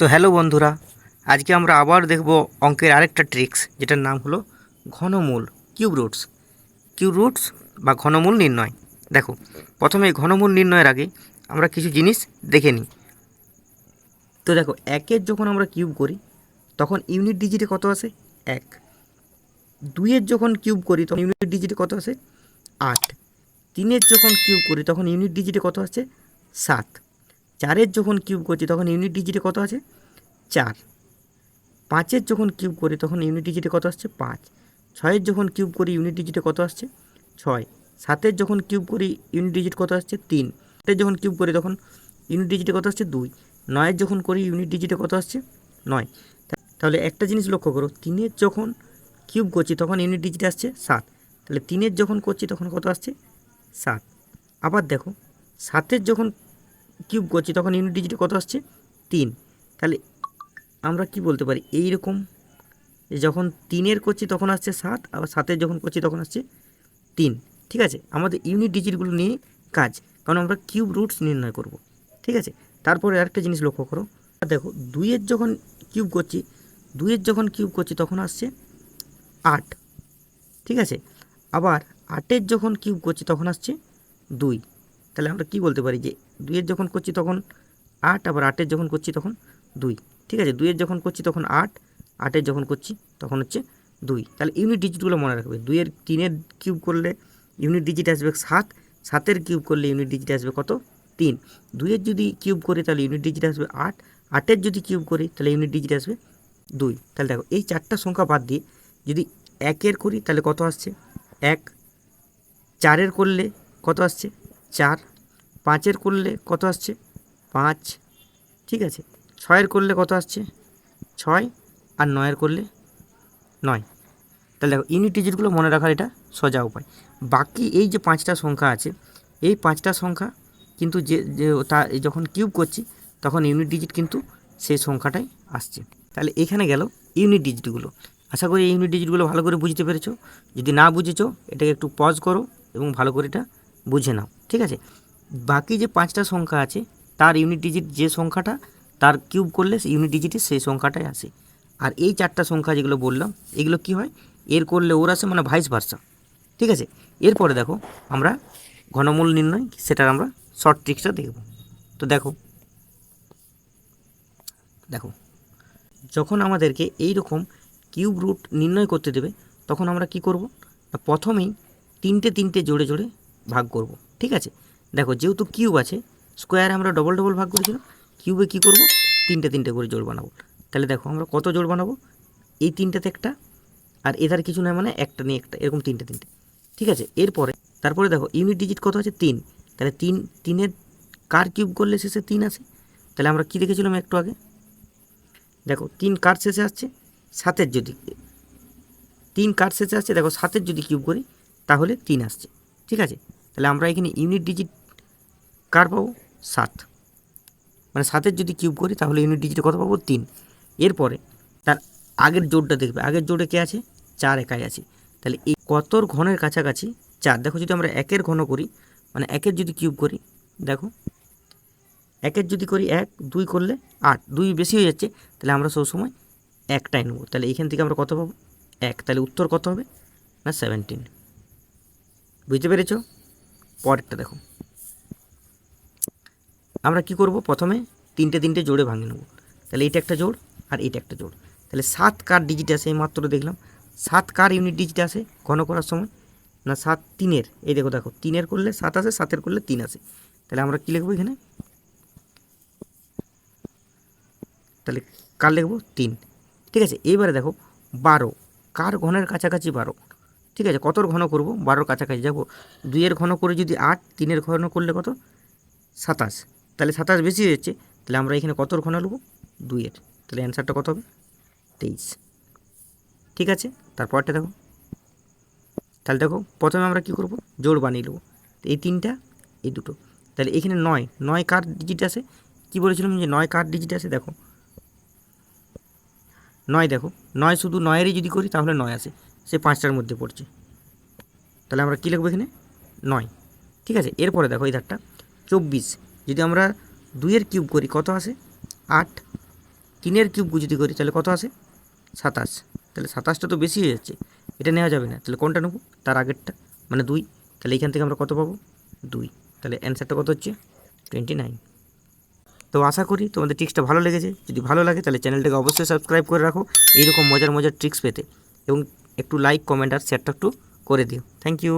তো হ্যালো বন্ধুরা, আজকে আমরা আবার দেখব অঙ্কের আরেকটা ট্রিক্স যেটার নাম হলো ঘনমূল কিউব রুটস কিউব রুটস বা ঘনমূল নির্ণয়। দেখো, প্রথমে ঘনমূল নির্ণয়ের আগে আমরা কিছু জিনিস দেখে নিই। তো দেখো, একের যখন আমরা কিউব করি, তখন ইউনিট ডিজিটে কত আসে? এক। দুইয়ের যখন কিউব করি, তখন ইউনিট ডিজিটে কত আসে? আট। তিনের যখন কিউব করি, তখন ইউনিট ডিজিটে কত আছে সাত। চারের যখন কিউব করছি, তখন ইউনিট ডিজিটে কত আছে? চার। পাঁচের যখন কিউব করি, তখন ইউনিট ডিজিটে কত আসছে? পাঁচ। ছয়ের যখন কিউব করি ইউনিট ডিজিটে কত আসছে? ছয়। সাতের যখন কিউব করি ইউনিট ডিজিট কত আসছে? তিন। আটের যখন কিউব করি, তখন ইউনিট ডিজিটে কত আসছে? দুই। নয়ের যখন করি ইউনিট ডিজিটে কত আসছে? নয়। তাহলে একটা জিনিস লক্ষ্য করো, তিনের যখন কিউব করছি, তখন ইউনিট ডিজিটে আসছে সাত। তাহলে তিনের যখন করছি, তখন কত আসছে? সাত। আবার দেখো, সাতের যখন কিউব করছি, তখন ইউনিট ডিজিটে কত আসছে? তিন। তাহলে আমরা কি বলতে পারি? এই রকম যখন তিনের করছি তখন আসছে সাত, আবার সাতের যখন করছি তখন আসছে তিন। ঠিক আছে? আমাদের ইউনিট ডিজিটগুলো নিয়ে কাজ, কারণ আমরা কিউব রুটস নির্ণয় করব। ঠিক আছে? তারপরে আরেকটা জিনিস লক্ষ্য করো। দেখো, দুইয়ের যখন কিউব করছি, দুইয়ের যখন কিউব করছি তখন আসছে আট। ঠিক আছে? আবার আটের যখন কিউব করছি তখন আসছে দুই। তাহলে আমরা কি বলতে পারি যে দুইয়ের যখন করছি তখন আট, আবার আটের যখন করছি তখন দুই। ঠিক আছে? দুইয়ের যখন করছি তখন আট, আটের যখন করছি তখন হচ্ছে দুই। তাহলে ইউনিট ডিজিটগুলো মনে রাখবে। দুইয়ের তিনের কিউব করলে ইউনিট ডিজিট আসবে সাত, সাতের কিউব করলে ইউনিট ডিজিট আসবে কত? তিন। দুইয়ের যদি কিউব করি তাহলে ইউনিট ডিজিট আসবে আট, আটের যদি কিউব করি তাহলে ইউনিট ডিজিট আসবে দুই। তাহলে দেখো, এই চারটা সংখ্যা বাদ দিয়ে যদি একের করি তাহলে কত আসছে? এক। চারের করলে কত আসছে? চার, পাঁচের করলে কত আসছে? পাঁচ। ঠিক আছে, ছয়ের করলে কত আসছে? ছয় আর নয়ের করলে নয়। তাহলে দেখো ইউনিট ডিজিটগুলো মনে রাখার এটা সোজা উপায়। বাকি এই যে পাঁচটা সংখ্যা আছে, এই পাঁচটা সংখ্যা কিন্তু যে তা, যখন কিউব করছি, তখন ইউনিট ডিজিট কিন্তু সেই সংখ্যাটাই আসছে। তাহলে এখানে গেল ইউনিট ডিজিটগুলো আশা করি এই ইউনিট ডিজিটগুলো ভালো করে বুঝতে পেরেছ। যদি না বুঝেছ, এটাকে একটু পজ করো এবং ভালো করে এটা বুঝে নাও, ঠিক আছে? বাকি যে পাঁচটা সংখ্যা আছে, তার ইউনিট ডিজিট যে সংখ্যাটা, তার কিউব করলে ইউনিট ডিজিটে সেই সংখ্যাটাই আসে। আর এই চারটা সংখ্যা যেগুলো বললাম, এগুলো কি হয়? এর করলে ওর আসে মানে ভাইস ভার্সা ঠিক আছে? এরপরে দেখো, আমরা ঘনমূল নির্ণয়, সেটার আমরা শর্ট ট্রিক্সটা দেখব। তো দেখো দেখো, যখন আমাদেরকে এই রকম কিউব রুট নির্ণয় করতে দেবে, তখন আমরা কি করব? প্রথমেই তিনটে তিনটে জোড়ে জোড়ে ভাগ করব, ঠিক আছে? দেখো, যেহেতু কিউব আছে স্কোয়ারে আমরা ডবল ডবল ভাগ করেছিলাম কিউবে কি করব? তিনটে তিনটে করে জোড় বানাবো। তাহলে দেখো, আমরা কত জোড় বানাবো? এই তিনটাতে একটা, আর এধার কিছু নয় মানে একটা নিয়ে একটা, এরকম তিনটে তিনটে, ঠিক আছে? এরপরে, তারপরে দেখো ইউনিট ডিজিট কত আছে? তিন। তাহলে তিন তিনের কার কিউব করলে শেষে তিন আসে? তাহলে আমরা কি দেখেছিলাম একটু আগে? দেখো, তিন কার শেষে আসছে? সাতের যদি, তিন কার শেষে আসছে, দেখো, সাতের যদি কিউব করি, তাহলে তিন আসছে, ঠিক আছে? তাহলে আমরা এখানে ইউনিট ডিজিট কার পাবো সাত। মানে সাতের যদি কিউব করি, তাহলে ইউনিট ডিজিটে কত পাবো তিন। এরপরে তার আগের জোরটা দেখবে। আগের জোড়ে কে আছে? চার একাই আছে। তাহলে এই কতর ঘনের কাছাকাছি? চার। দেখো যদি আমরা একের ঘন করি মানে একের যদি কিউব করি, দেখো। একের যদি করি এক, দুই করলে আট। দুই বেশি হয়ে যাচ্ছে, তাহলে আমরা সবসময় একটাই নেব। তাহলে এইখান থেকে আমরা কত পাবো? এক। তাহলে উত্তর কত হবে? না সেভেন্টিন বুঝতে পেরেছ? পরেরটা দেখো। আমরা কি করব? প্রথমে তিনটে তিনটে জোড়ে ভাঙে নেব। তাহলে এটা একটা জোড় আর এটা একটা জোড়। তাহলে সাত কার ডিজিট আসে এই মাত্র দেখলাম। সাত কার ইউনিট ডিজিট আসে ঘন করার সময়? না, সাত তিনের। এই দেখো দেখো, তিনের করলে সাত আসে, সাতের করলে তিন আসে। তাহলে আমরা কী লিখব এখানে? তাহলে কার লিখব? তিন। ঠিক আছে এইবারে দেখো, বারো। কার ঘনের কাছাকাছি বারো? ঠিক আছে, কতর ঘন করব? বারোর কাছাকাছি যাব। দুইয়ের ঘন করে যদি আট, তিনের ঘন করলে কত? সাতাশ। তাহলে সাতাশ বেশি হয়ে যাচ্ছে, তাহলে আমরা এখানে কতর ঘন নেব? দুইয়ের। তাহলে অ্যান্সারটা কত হবে? তেইশ। ঠিক আছে? তারপরটা দেখো। তাহলে দেখো, প্রথমে আমরা কি করব? জোড় বানিয়ে নেব। এই তিনটা, এই দুটো। তাহলে এখানে নয় নয় কার ডিজিট আসে কি বলেছিলাম যে নয় কার ডিজিট আছে? দেখো। নয় দেখো। নয় শুধু নয়েরই যদি করি, তাহলে নয় আসে। সে পাঁচটার মধ্যে পড়ছে। তাহলে আমরা কী লিখব এখানে? নয়। ঠিক আছে? এরপরে দেখো এই ধারটা। চব্বিশ। যদি আমরা দুইয়ের কিউব করি, কত আসে? আট। তিনের কিউব যদি করি, তাহলে কত আসে? সাতাশ। তাহলে সাতাশটা তো বেশি হয়ে যাচ্ছে। এটা নেওয়া যাবে না। তাহলে কোনটা নেব? তার আগেরটা। মানে দুই। তাহলে এইখান থেকে আমরা কত পাবো? দুই। তাহলে অ্যান্সারটা কত হচ্ছে? Twenty nine. তো আশা করি তোমাদের ট্রিক্সটা ভালো লেগেছে। যদি ভালো লাগে, তাহলে চ্যানেলটাকে অবশ্যই সাবস্ক্রাইব করে রাখো। এইরকম মজার মজার ট্রিক্স পেতে। এবং একটু লাইক কমেন্ট আর শেয়ারটা একটু করে দিও। Thank you